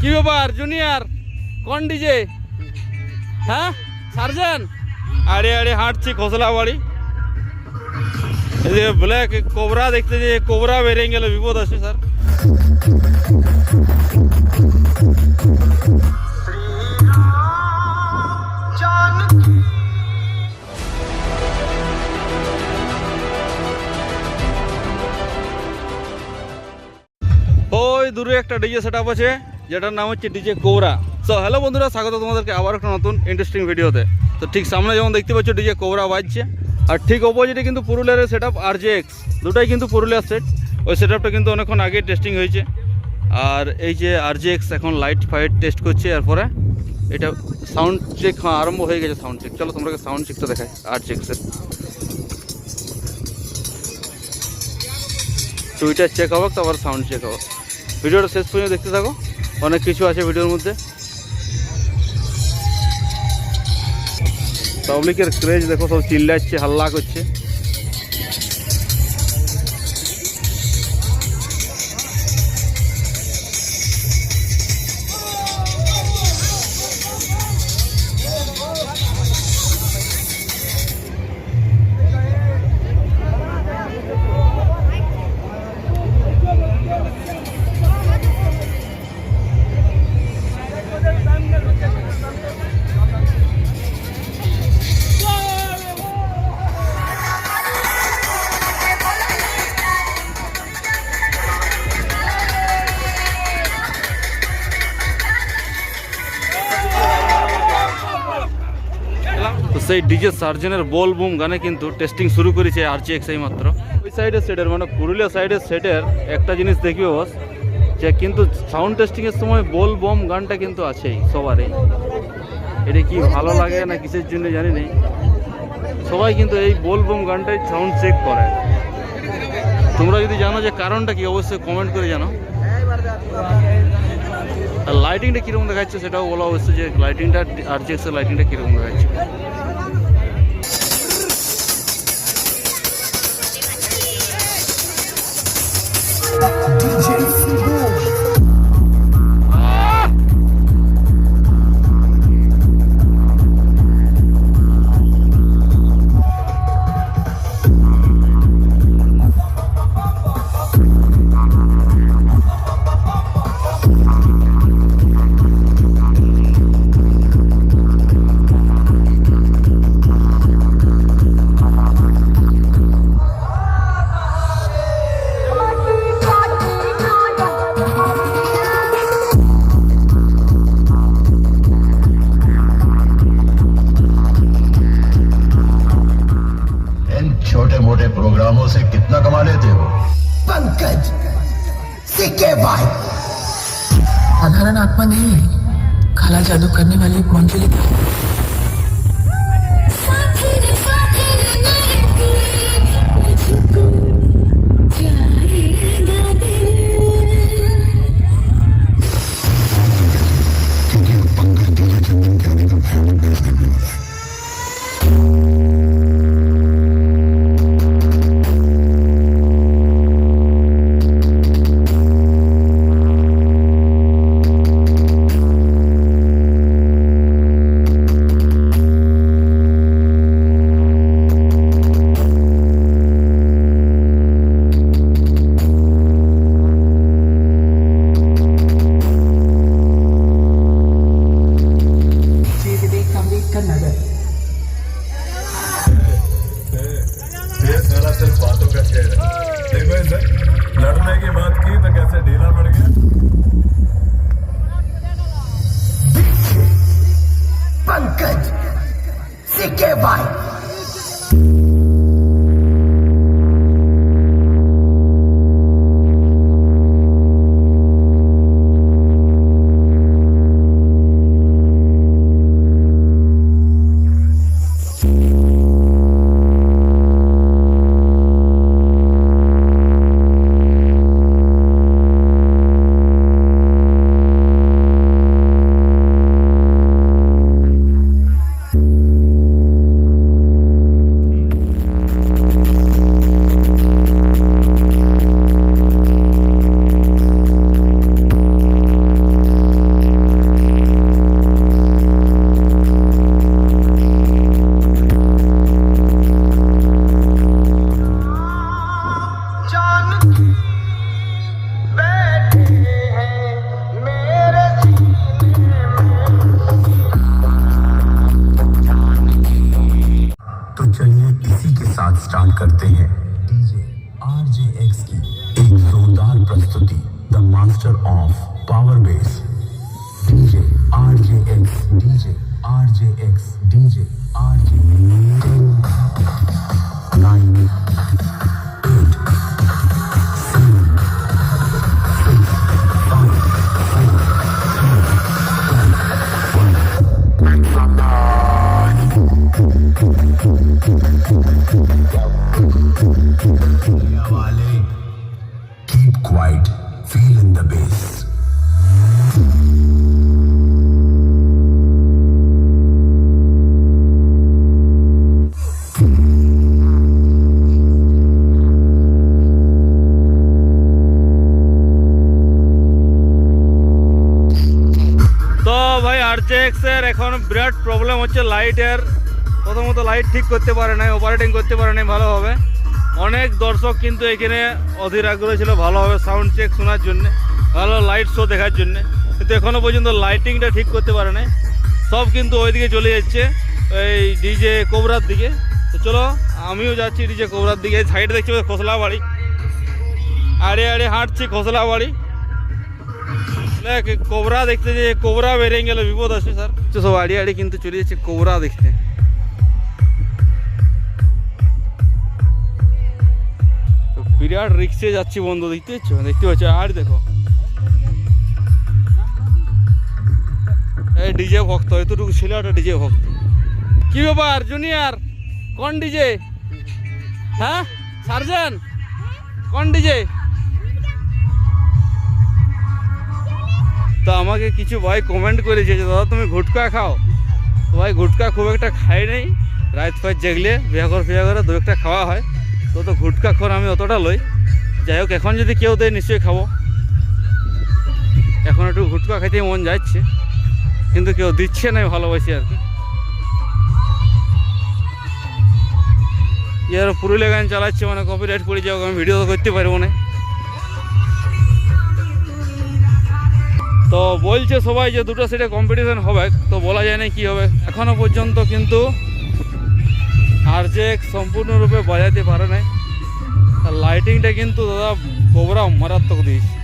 কি ব্যাপার জুনিয়র কোন ডিজে হ্যাঁ? সার্জেন? আরে আরে, হাঁটছি খোসলা বাড়ি এই যে ব্ল্যাক কোবরা দেখতে যে কোবরা বেরিয়ে গেলে, বিপদ আছে স্যার দূরে একটা ডিজে সেট আপ আছে, যেটার নাম হচ্ছে ডিজে কোবরা সো হ্যালো বন্ধুরা, স্বাগত তোমাদেরকে আবার একটা নতুন ইন্টারেস্টিং ভিডিওতে তো ঠিক সামনে যেমন দেখতে পাচ্ছ ডিজে কোবরা বাজছে। আর ঠিক অপোজিটে কিন্তু পুরুলিয়ার set up R J X দুটাই কিন্তু পুরুলিয়ার সেট ওই সেট আপটা কিন্তু অনেকক্ষণ আগে টেস্টিং হয়েছে। আর এই যে আর জে এক্স এখন লাইট ফাইট টেস্ট করছে, এরপরে এটা সাউন্ড চেক হ্যাঁ আরম্ভ হয়ে গেছে সাউন্ড চেক চলো তোমরা সাউন্ড চেকটা দেখাই আর জে এক্সের টুইটার চেক হবে তারপর সাউন্ড চেক হবে ভিডিওটা শেষ পর্যন্ত দেখতে থাকো। অনেক কিছু আছে ভিডিওর মধ্যে। পাবলিকের ক্রেজ দেখো, সব চিল্লাচ্ছে, হাল্লা করছে। সেই ডিজে সার্জনের বল বুম গানে কিন্তু টেস্টিং শুরু করেছে আর জি মাত্র ওই সাইডের সেটের মানে পুরুলিয়া সাইডের সেটের একটা জিনিস দেখবে বস যে কিন্তু সাউন্ড টেস্টিংয়ের সময় বল বম গানটা কিন্তু আছেই সবারই। এটা কি ভালো লাগে না কিসের জন্য জানি নেই সবাই কিন্তু এই বল বম গানটাই সাউন্ড চেক করে। তোমরা যদি জানো যে কারণটা কি, অবশ্যই কমেন্ট করে জানো আর লাইটিংটা কীরকম দেখাচ্ছে সেটাও বলা অবশ্যই যে লাইটিংটা আর জি লাইটিংটা কীরকম দেখাচ্ছে। के भाई? साधारण आत्मा नहीं. है काला जादू करने वाली एक मंजलिका है साथ स्टार्ट करते हैं। डीजे आरजेएक्स की एक जोरदार प्रस्तुति the master of power bass. DJ RJX DJ RJX DJ RJ. Nine ভাই আরজেএক্স এর এখন বিরাট প্রবলেম হচ্ছে লাইটের প্রথমত লাইট ঠিক করতে পারে নাই অপারেটিং করতে পারে নাই ভালোভাবে অনেক দর্শক কিন্তু এখানে অধীর আগ্রহ ছিল ভালোভাবে সাউন্ড চেক শোনার জন্য, ভালো লাইট শো দেখার জন্য। কিন্তু এখনও পর্যন্ত লাইটিংটা ঠিক করতে পারে নাই। সব কিন্তু ওইদিকে চলে যাচ্ছে, এই ডিজে কোবরার দিকে। তো চলো, আমিও যাচ্ছি ডিজে কোবরার দিকে। সাইড দেখছি খোসলা বাড়ি আড়ে আড়ে হাঁটছি খোসলা বাড়ি দেখ কোবরা দেখতে যে কোবরা বেরিয়ে গেলে বিপদ আছে স্যার। তো সব আড়ি আড়ি কিন্তু চলে যাচ্ছে কোবরা দেখতে। তো বিরাট রিক্সে যাচ্ছি বন্ধু দেখতে পাচ্ছ? দেখতে পাচ্ছ? আর দেখো। এই ডিজে ভক্ত এতটুকু ছিল একটা ডিজে ভক্ত। কি ব্যাপার জুনিয়র কোন ডিজে হ্যাঁ? সার্জেন? কোন ডিজে তো আমাকে কিছু ভাই কমেন্ট করেছে যে, দাদা, তুমি গুটকা খাও। তো ভাই গুটকা খুব একটা খাই নেই। রাত ফাইট জেগলে বিয়াঘর ফিয়াঘরে দু একটা খাওয়া হয়। তো তো গুটকা খোর আমি অতটা লই। যাই হোক, এখন যদি কেউ দেয় নিশ্চয়ই খাব। এখন একটু গুটকা খাইতে মন যাচ্ছে। কিন্তু কেউ দিচ্ছে না ভালোবাসি আর কি। ইয়ার পুরুলিয়া গান চালাচ্ছে মানে কপিরাইট পড়ে যাও আমি ভিডিও করতে পারব না। তো বলছে সবাই যে দুটো সিটে কম্পিটিশন হবে, তো বলা যায় না কি হবে। এখনও পর্যন্ত কিন্তু আর যে সম্পূর্ণরূপে বাজাতে পারে নাই। লাইটিংটা কিন্তু দাদা কোবরা মারাত্মক দিয়েছে।